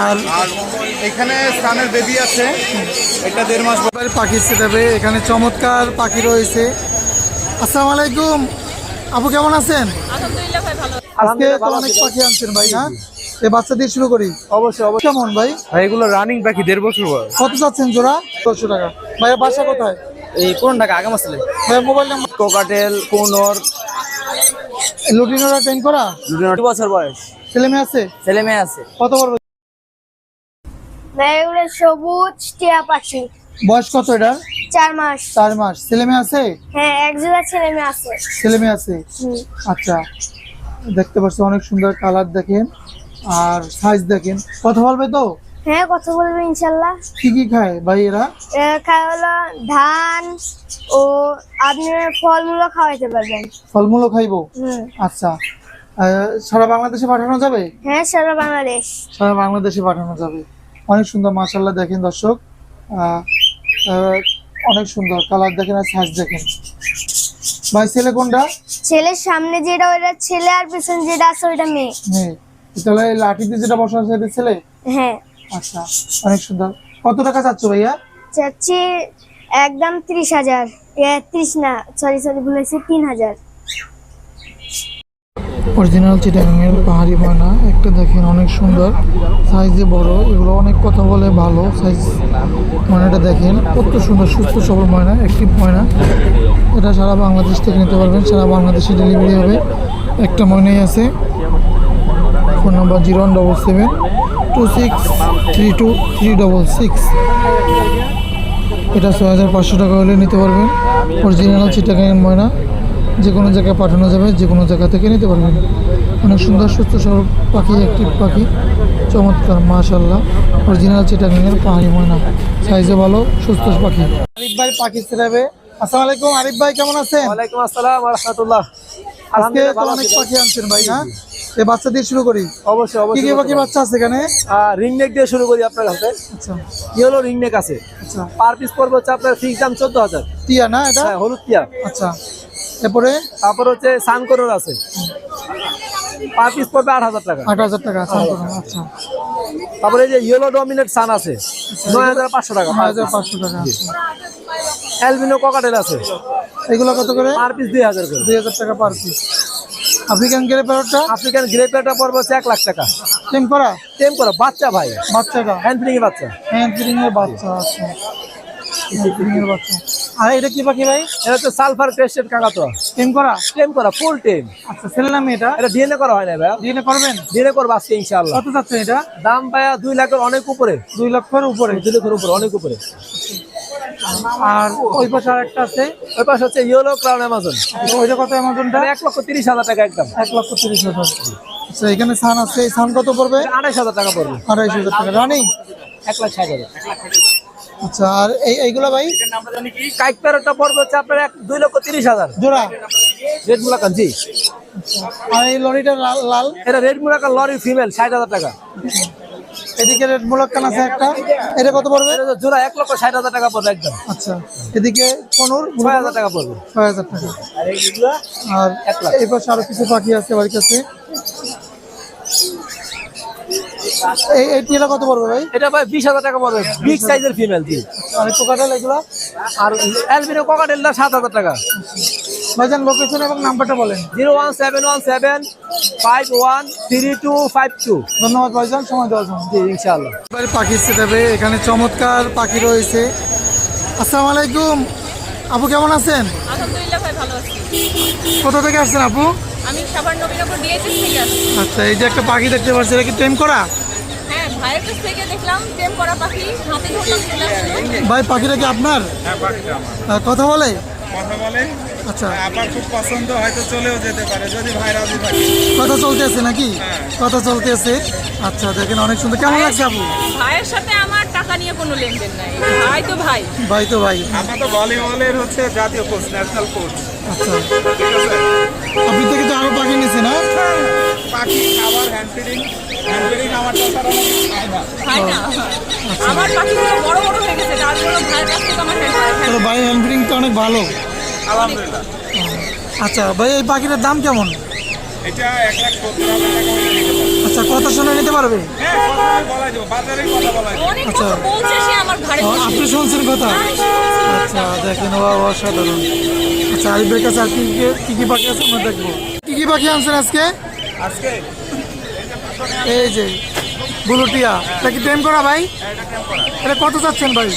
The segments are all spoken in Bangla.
আর এখানে স্থানের বেবি আছে। এটা দেড় মাস বাবার পাখি সেটাবে এখানে চমৎকার পাখি রয়েছে। আসসালামু আলাইকুম। আপু কেমন আছেন? আলহামদুলিল্লাহ আজকে তো অনেক পাখি আনছেন ভাই না? এই বাচ্চা দিয়ে শুরু করি। অবশ্যই অবশ্যই। কেমন ভাই? ভাই এগুলো রানিং পাখি দেড় বছর বয়স। কত চাচ্ছেন জোড়া? দশশো টাকা। ভাইয়া বাসা কোথায়? এই কোন টাকা আগাম আসলে। ভাই মোবাইল নাম্বার কোকাটেল কোনর। লুটিনোরা ট্রেন করা? দু বছর বয়স। ছেলে মেয়ে আছে? ছেলে মেয়ে আছে। কত বড়? এগুলো সবুজ টিয়া পাখি। বয়স কত এটা? চার মাস। চার মাস। ছেলে মেয়ে আছে? হ্যাঁ এক জোড়া ছেলে মেয়ে আছে। ছেলে মেয়ে আছে? আচ্ছা। দেখতে পাচ্ছি অনেক সুন্দর কালার দেখেন। আর সাইজ দেখেন। কথা বলবে তো? হ্যাঁ কথা বলবে ইনশাল্লাহ। কি কি খায় ভাই এরা? খায় হলো ধান ও আপনি ফলমূলও খাওয়াইতে পারবেন। ফলমূলও খাইবো? আচ্ছা। সারা বাংলাদেশে পাঠানো যাবে? হ্যাঁ সারা বাংলাদেশ। সারা বাংলাদেশে পাঠানো যাবে। অনেক সুন্দর মাশাল্লাহ দেখেন দর্শক। অনেক সুন্দর কালার দেখেন আর সাইজ দেখেন। ভাই ছেলে কোনটা? ছেলের সামনে যেটা ওইটা ছেলে আর পিছনে যেটা আছে ওইটা মেয়ে। মেয়ে। তাহলে লাঠিতে যেটা বসা আছে এটা ছেলে? হ্যাঁ। আচ্ছা অনেক সুন্দর। কত টাকা চাচ্ছ ভাইয়া? চাচ্ছি একদম ত্রিশ হাজার। ত্রিশ না সরি সরি ভুলেছি তিন হাজার। অরিজিনাল চিটাগাংয়ের পাহাড়ি ময়না একটা দেখেন অনেক সুন্দর। সাইজে বড়, এগুলো অনেক কথা বলে ভালো সাইজ ময়নাটা দেখেন। কত সুন্দর, সুস্থ সবল ময়না, একটি ময়না। এটা সারা বাংলাদেশ থেকে নিতে পারবেন, সারা বাংলাদেশে ডেলিভারি হবে। একটা ময়নাই আছে। Phone number zero one double seven two six three two three double six এটা ছয় হাজার পাঁচশো টাকা হলে নিতে পারবেন। অরিজিনাল চিটাগাংয়ের ময়না। যে কোনো জায়গায় পাঠানো যাবে যে কোনো জায়গা থেকে নিতে পারবেন। অনেক সুন্দর সুস্থ সরব পাখি একটি পাখি। চমৎকার মাশাল্লাহ অরিজিনাল চিটাগাংয়ের পাহাড়ি ময়না। সাইজে ভালো সুস্থ পাখি। আরিফ ভাই পাখি ছেড়াবে। আসসালামু আলাইকুম আরিফ ভাই কেমন আছেন? ওয়ালাইকুম আসসালাম রহমতুল্লাহ। আজকে তো অনেক পাখি আনছেন ভাই না? এই বাচ্চা দিয়ে শুরু করি। অবশ্যই অবশ্যই কি পাখি বাচ্চা আছে এখানে? রিং নেক দিয়ে শুরু করি আপনার কাছে। আচ্ছা। কি হলো রিং নেক আছে? আচ্ছা। পার পিস পড়বে হচ্ছে আপনার ফিক্স দাম চোদ্দ হাজার। টিয়া না এটা? হ্যাঁ হলুদ টিয়া। আচ্ছা। এরপরে? তারপর হচ্ছে সানকোরর আছে। পার পিস পড়বে আট হাজার টাকা। আট হাজার টাকা আচ্ছা। তারপরে এই যে ইয়েলো ডমিনেট সান আছে নয় হাজার পাঁচশো টাকা। নয় হাজার পাঁচশো টাকা আচ্ছা। অ্যালবিনো ককাটেল আছে। এগুলো কত করে? পার পিস দুই হাজার করে। দুই হাজার টাকা পার পিস আফ্রিকান গ্রে প্যারটটা আফ্রিকান গ্রে পড়বে হচ্ছে এক লাখ টাকা। টেম করা? টেম করো বাচ্চা ভাই। বাচ্চাটা? হ্যান্ড বাচ্চা। হ্যাঁ এর বাচ্চা এর বাচ্চা। আর এটা কি পাখি ভাই? এটা সালফার ক্রেস্টেড কাকাতো টেম করা? টেম করা ফুল টেম আচ্ছা ছেলে নামে এটা? এটা ডিএনএ করা হয় না ভাই। ডিএনএ করবেন? ডিএনএ করব আজকে ইনশাআল্লাহ। কত যাচ্ছে এটা? দাম পায়া দুই লাখের অনেক উপরে। দুই লক্ষের উপরে? দুই লাখের উপরে অনেক উপরে। আর ওই পাশে আছে? ওই পাশে হচ্ছে ইয়েলো ক্রাউন অ্যামাজন ওইটা কত অ্যামাজনটা এক লক্ষ তিরিশ হাজার টাকা একদম। এক লক্ষ তিরিশ হাজার। আচ্ছা এখানে সান আছে এই সান কত পড়বে? আড়াইশ হাজার টাকা পড়বে। আড়াইশ হাজার টাকা। রানিং এক লাখ ষাট হাজার। আচ্ছা আর এই এইগুলো ভাই? কাইক প্যারোটা পড়বে হচ্ছে আপনার এক দুই লক্ষ তিরিশ হাজার। জোড়া? রেড মুলাকান জি। আর এই লরিটা লাল লাল? এটা রেড মুলাকান লরি ফিমেল ষাট হাজার টাকা। এদিকে রেড মুলাক্কান আছে একটা। এটা কত পড়বে? জোড়া এক লক্ষ ষাট হাজার টাকা পড়বে একদম। আচ্ছা এদিকে পনেরো ছয় হাজার টাকা পড়বে। ছয় হাজার টাকা। আর। এই পাশে আরও কিছু পাখি আছে বাড়ির কাছে টিয়াটা কত পড়বে ভাই? এটা ভাই বিশ হাজার টাকা পড়বে। বিগ সাইজের ফিমেল জি আর এগুলো? আর অ্যালবিনো ককাটেলটা সাত হাজার টাকা। ভাইজান লোকেশন এবং নাম্বারটা বলেন। Zero one seven one seven five one three two five two. ধন্যবাদ ভাইজান সময় দেওয়ার জন্য। জি ইনশাআল্লাহ। এবারে পাখি সেটাবে এখানে চমৎকার পাখি রয়েছে। আসসালামু আলাইকুম। আপু কেমন আছেন? আলহামদুলিল্লাহ ভাই ভালো আছি। কোথা থেকে আসছেন আপু? আমি সাভার নবীনগর ডিএচএস থেকে আসছি। আচ্ছা এই যে একটা পাখি দেখতে পাচ্ছি এটা কি টেম করা? ভাইয়ের কাছ থেকে দেখলাম টেম করা পাখি হাতে ধরলাম ভাই পাখিটা কি আপনার? আহ, কথা বলে? কথা বলে? আচ্ছা। আবার খুব পছন্দ হয়তো চলেও যেতে পারে যদি ভাই রাজি থাকে কথা চলতেছে নাকি? কথা চলতেছে। আচ্ছা দেখেন অনেক সুন্দর। কেমন লাগছে আপু? ভাইয়ের সাথে আমার টাকা নিয়ে কোনো লেনদেন নাই। ভাই তো ভাই। ভাই তো ভাই। আমরা তো ভলিবলের হচ্ছে জাতীয় কোচ ন্যাশনাল কোচ আচ্ছা। আপনি থেকে তো আরও পাখি নিছে না পাখি খাবার হ্যান্ড ফিডিং তো ভাই না আমার পাখিগুলো বড় বড় হয়ে গেছে তারপরে ভাইয়ের কাছ থেকে আমার হ্যান্ড তাহলে ভাই হ্যান্ড তো অনেক ভালো। আচ্ছা ভাই এই পাখিটার দাম কেমন? হাজার টাকা হলে নিতে পারবে। আচ্ছা কত সময় নিতে পারবে? হ্যাঁ কথা আচ্ছা। কথা আপনি শুনছেন কথা? আচ্ছা দেখেন ও অসাধারণ। আচ্ছা আরিফের কাছে আর কি কি- কি কি পাখি আছে আমরা দেখব। কি কি পাখি আনছেন আজকে? আজকে এই যে, বুলুটিয়া। এটা কি টেম করা ভাই? এটা কত চাচ্ছেন ভাই?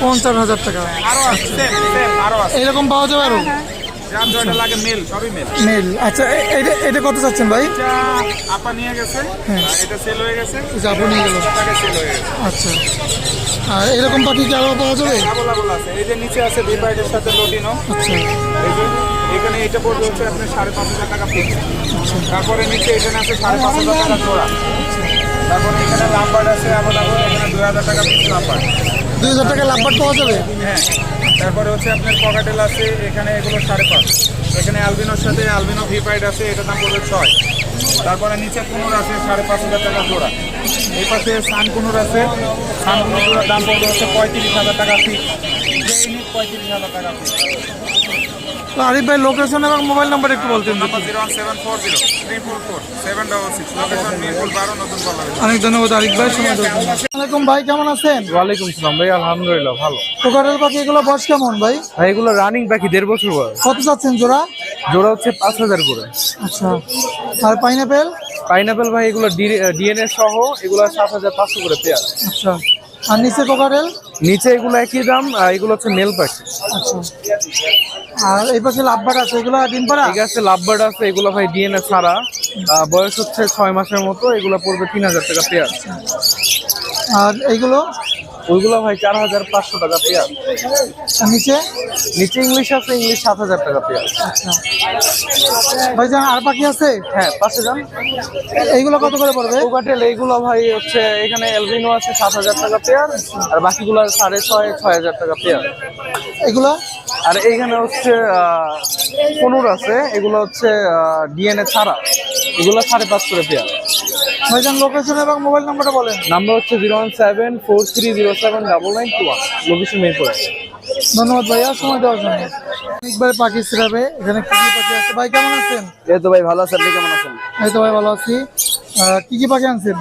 পঞ্চাশ হাজার টাকা। আরও আছে পাওয়া যাবে আরও? মেল। আচ্ছা এটা এটা কত চাচ্ছেন ভাই? এটা আপা নিয়ে গেছে হ্যাঁ। এটা সেল হয়ে গেছে যে নিয়ে গেল হয়ে আচ্ছা। আর এরকম পাখি কি আরও পাওয়া যাবে? এই যে নিচে আছে বিপাইডের সাথে লোডিনো আচ্ছা। এখানে এটা পড়বে হচ্ছে আপনার সাড়ে পাঁচ হাজার টাকা পিস তারপরে নিচে এখানে আছে সাড়ে পাঁচ হাজার টাকা জোড়া। তারপরে এখানে লাম্বার আছে অ্যাভেলেবল এখানে দুই হাজার টাকা পিস লাম্বার দুই হাজার টাকা লাম্বার পাওয়া যাবে? হ্যাঁ। তারপরে হচ্ছে আপনার পকাটেল আছে এখানে এগুলো সাড়ে পাঁচ। এখানে আলবিনোর সাথে আলবিনো ভিপাইড আছে এটার দাম পড়বে ছয়। তারপরে নিচে কুনুর আছে সাড়ে পাঁচ হাজার টাকা জোড়া। এই পাশে সান কুনুর আছে। সান কুনুরের দাম পড়বে হচ্ছে পঁয়ত্রিশ হাজার টাকা ফিক্স পঁয়ত্রিশ হাজার টাকা তো আরিফ ভাই লোকেশন এবং মোবাইল নাম্বার একটু বলতেন zero seven four zero three four four seven double six location Mirpur বারো নতুন বলা অনেক ধন্যবাদ আরিফ ভাই সময়। আসসালামাইকুম ভাই কেমন আছেন? ওয়ালাইকুম সালাম ভাই আলহামদুলিল্লাহ ভালো। পাখি এগুলো বয়স কেমন ভাই? ভাই এগুলো রানিং পাখি দেড় বছর বয়স। কত চাচ্ছেন জোড়া? জোড়া হচ্ছে পাঁচ হাজার করে। আচ্ছা। আর পাইনাপেল? পাইনাপেল ভাই এগুলো ডিএনএ সহ এগুলো সাত হাজার পাঁচশো করে পেয়ার। আচ্ছা। আর নিচে কোকারেল? নিচে এগুলো একই দাম আর এগুলো হচ্ছে মেল পাখি আচ্ছা। আর এই পাশে লাভবার আছে এগুলো ডিম পাড়া? ঠিক আছে লাভবার্ড আছে এগুলো ভাই ডিএনএ ছাড়া। বয়স হচ্ছে ছয় মাসের মতো এগুলো পড়বে তিন হাজার টাকা পেয়ার। আর এইগুলো? ওইগুলো ভাই চার হাজার পাঁচশো টাকা পেয়ার। আর নিচে? নিচে ইংলিশ আছে ইংলিশ সাত হাজার টাকা পেয়ার আচ্ছা। ভাই আর পাখি আছে? হ্যাঁ পাশে যান এইগুলো কত করে পড়বে? কোকাটেল এইগুলো ভাই হচ্ছে এখানে এলবিনো আছে সাত হাজার টাকা পেয়ার আর বাকিগুলো সাড়ে ছয় ছয় হাজার টাকা পেয়ার এগুলো আর এইখানে হচ্ছে পনুর আছে এগুলো হচ্ছে ডিএনএ ছাড়া। এগুলো সাড়ে পাঁচ করে পেয়ার ভাইজান লোকেশন এবং মোবাইল নাম্বারটা বলেন। নাম্বার হচ্ছে zero one seven four three zero seven double nine two one location মিরপুরে। ধন্যবাদ ভাইয়া সময় দেওয়ার জন্য। একবারে পাখি সিরাবে এখানে কি কি পাখি আছে? ভাই কেমন আছেন? এই তো ভাই ভালো আছে আপনি কেমন আছেন? এই তো ভাই ভালো আছি। কি কি পাখি আনছেন?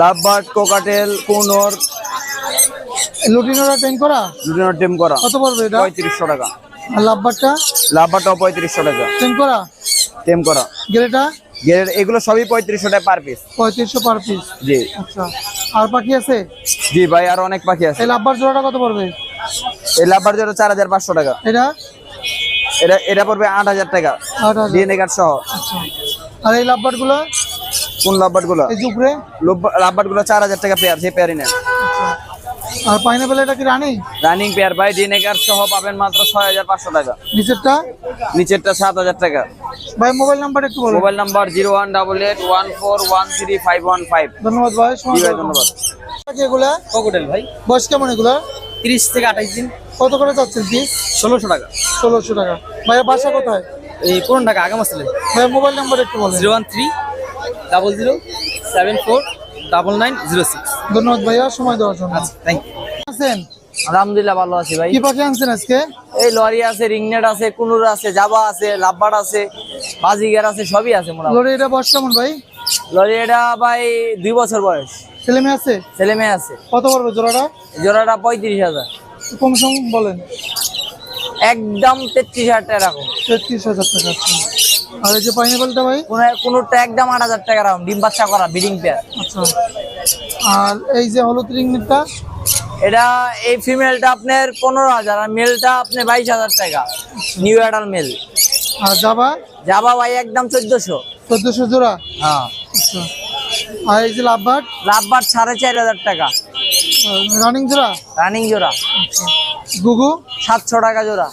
Lovebird cockatiel conure. লুটিনোরা ট্রেন করা? দুজনের টেম করা। কত পড়বে এটা? পঁয়ত্রিশশো টাকা। আর লাভবারটা লাভবার্ডটাও পঁয়ত্রিশশো টাকা। ট্রেন করা? টেম করা। গেলেটা? গেরের এগুলো সবই পঁয়ত্রিশশো টাকা পার পিস পঁয়ত্রিশশো পার পিস জি। আচ্ছা। আর পাখি আছে? জি ভাই আর অনেক পাখি আছে। এই লাভবার জোড়াটা কত পড়বে? এই লাভবার্ড জোড়া চার হাজার পাঁচশো টাকা। এটা? এটা এটা পড়বে আট হাজার টাকা। ডিএনএ কার্ড সহ। আচ্ছা। আর এই লাভবারগুলো কোন লাভবার্ডগুলো উপরে লাভবার্ডগুলো চার হাজার টাকা পেয়ার যে পেয়ারই নেন। আচ্ছা। আর পাইনাপেল এটা কি রানি রানিং পেয়ার ভাই ডিএনএ কার্ড সহ পাবেন মাত্র ছয় হাজার পাঁচশো টাকা। নিচেরটা? নিচেরটা সাত হাজার টাকা। ভাই মোবাইল নাম্বার একটু বলুন। Mobile number zero one double eight one four one three five one five. ধন্যবাদ ভাই ধন্যবাদ। এগুলা? ককটেল ভাই। বয়স কেমন এগুলা তিরিশ থেকে আঠাইশ দিন। কত করে চাচ্ছেন পিস ষোলোশো টাকা। ষোলোশো টাকা। ভাইয়া বাসা কোথায়? এই পুরন টাকা আগাম আসলে ভাইয়া মোবাইল নাম্বার একটু বলেন। Zero one three double zero seven four double nine zero six. ধন্যবাদ ভাইয়া সময় দেওয়ার জন্য। থ্যাংক ইউ আছেন? আলহামদুলিল্লাহ ভালো আছি ভাই। কি পাখি আনছেন আজকে? এই লরি আছে রিংনেট আছে কুনুর আছে জাবা আছে লাভবাট আছে বাজিগার আছে সবই আছে মোটামুটি। লরি এটা বয়স কেমন ভাই? লরি এটা ভাই দুই বছর বয়স। ছেলে মেয়ে আছে? ছেলে মেয়ে আছে। কত পড়বে জোড়াটা? জোড়াটা পঁয়ত্রিশ হাজার। কম সম বলেন। একদম তেত্রিশ হাজার টাকা রাখুন। তেত্রিশ হাজার টাকা আর এই যে পাইনাপেলটা ভাই? কোনো কোনোটা একদম আট হাজার টাকা রাখুন। ডিম বাচ্চা করা বিডিং পেয়ার আচ্ছা। আর এই যে হলুদ রিংনেটটা এটা এই ফিমেলটা আপনার পনেরো হাজার আর মেলটা আপনার বাইশ হাজার টাকা। নিউ অ্যাডাল মেল আর জাবা? যাবা ভাই একদম চোদ্দশো। চোদ্দশো জোড়া? হ্যাঁ। আচ্ছা। আর এই যে লাভবাট লাভবার সাড়ে চার হাজার টাকা। রানিং জোড়া? রানিং জোড়া। আচ্ছা। গুগু সাতশো টাকা জোড়া।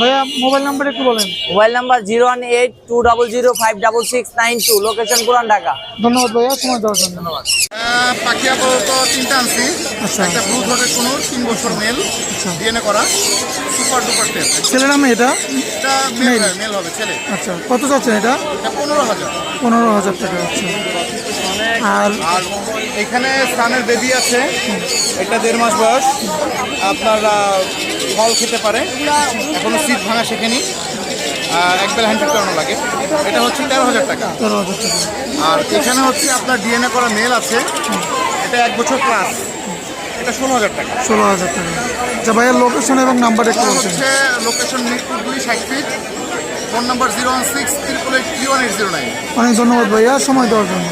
ভাইয়া মোবাইল নাম্বার একটু বলেন। Mobile number zero one eight two double zero five double six nine two. Location পুরান ঢাকা। ধন্যবাদ ভাইয়া সময় দেওয়ার জন্য। ধন্যবাদ। পাখি আপাতত তিনটা আনছি। আচ্ছা। একটা ব্লু থ্রোটের কোনো তিন বছর মেল। ডিএনএ করা। সুপার ডুপার ছেলের নামে এটা? এটা মেল মেল হবে ছেলে। আচ্ছা কত চাচ্ছেন এটা? এটা পনেরো হাজার। পনেরো হাজার টাকা আচ্ছা আর আর এখানে স্থানের বেবি আছে। এটা দেড় মাস বয়স। আপনার ফল খেতে পারে। এখনও সিট ভাঙা শেখেনি আর একবার হ্যান্ডেল করানো লাগে। এটা হচ্ছে তেরো হাজার টাকা। তেরো হাজার টাকা। আর এখানে হচ্ছে আপনার ডিএনএ করা মেল আছে। এটা এক বছর প্লাস এটা ষোলো হাজার টাকা। ষোলো হাজার টাকা। আচ্ছা ভাইয়ের লোকেশন এবং নাম্বার একটু হচ্ছে লোকেশন মিরপুর দুই ষাট feet phone number zero one six triple eight three one eight zero nine অনেক ধন্যবাদ ভাইয়া। সময় দেওয়ার জন্য।